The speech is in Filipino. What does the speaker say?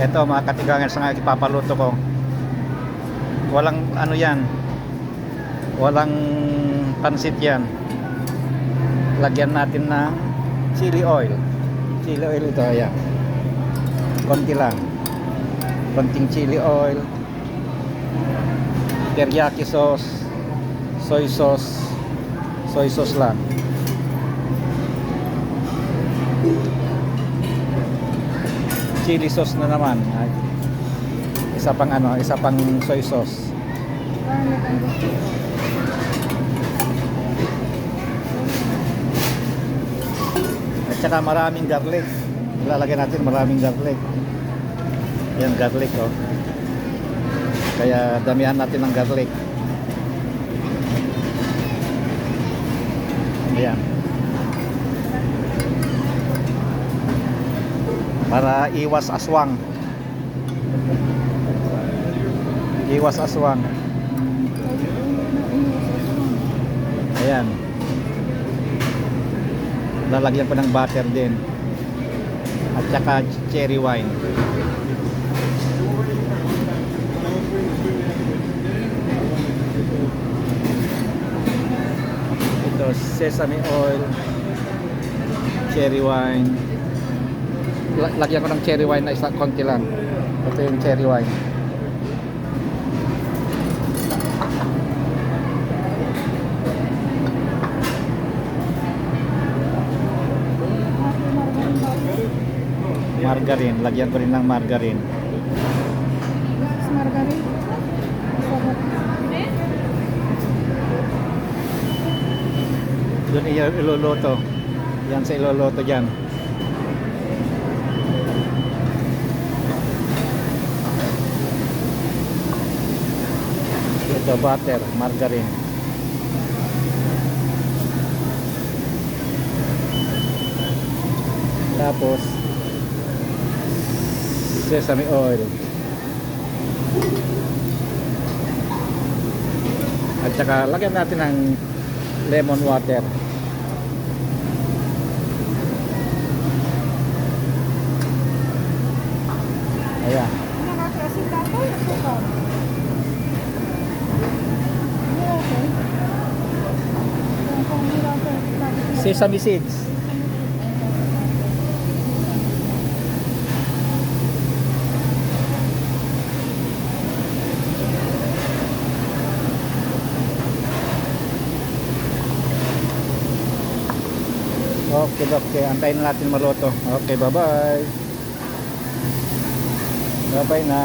Eto mga katigangan sa nga ipapaluto ko. Walang ano yan. Walang pansit yan. Lagyan natin ng chili oil. Chili oil ito, ayan. Konti lang. Konting chili oil. Teriyaki sauce. Soy sauce. Soy sauce lang. Chili sauce na naman. Isa pang ano, isa pang soy sauce. At saka maraming garlic. Ilalagay natin maraming garlic. Yan garlic oh. Kaya damihan natin ng garlic. Ayan. Para iwas aswang. Iwas aswang. Ayan. Lalagyan ko ng butter din. At saka cherry wine. Ito, sesame oil, cherry wine. La- Lagyan ko ng cherry wine na isa konti lang. Ito yung cherry wine. Margarine, lagyan ko rin ng margarine. Margarine. Doon iluluto. Yan sa iluluto dyan. Ito butter, margarine. Tapos sesame oil. At saka lagyan natin ng lemon water. Ayan. Nakakasi tapo yung sukal. Okay. Yung pamira ko, lagi ko- Sesame seeds. Okay, okay. Antayin na natin maluto. Okay, bye-bye. Bye-bye na.